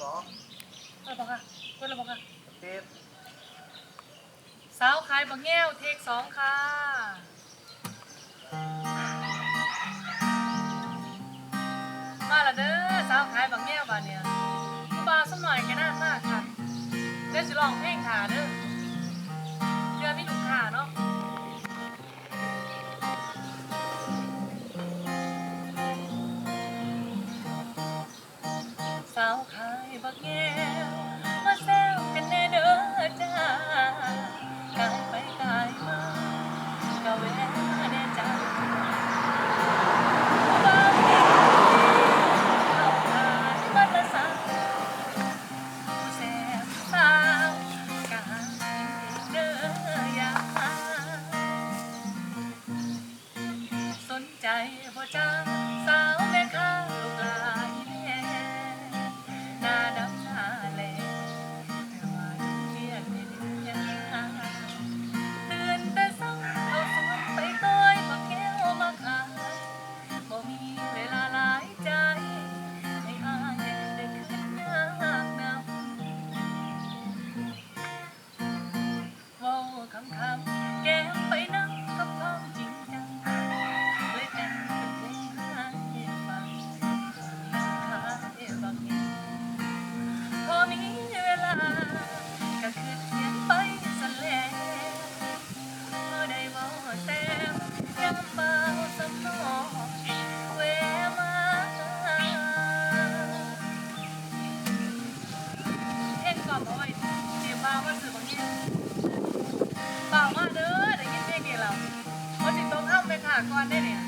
สองเออบอกค่ะเพื่อนเราบอกค่ะเต็มสาวขายบางแง้วเทคสองค่ะมาละเด้อสาวขายบางแง้วบานเนี่ยผู้บ่าวสักหน่อยแค่นั้นมากค่ะเดี๋ยวสิลองเพลงขาเด้อ บักแก้วมาแซวกันแน่เด้อจ้ากายไปกายมากะแวะแน่จ้าบางทีเข้าขายบัตรละสาวผู้แซวสาวกายเด้อยาสนใจบ่จ้าาว่าสื่อบางทีเปล่ามาเด้อได้ยินเพลงนี้แล้ววันสิตรงข้ามไปค่ะก่อนได้เนี่ย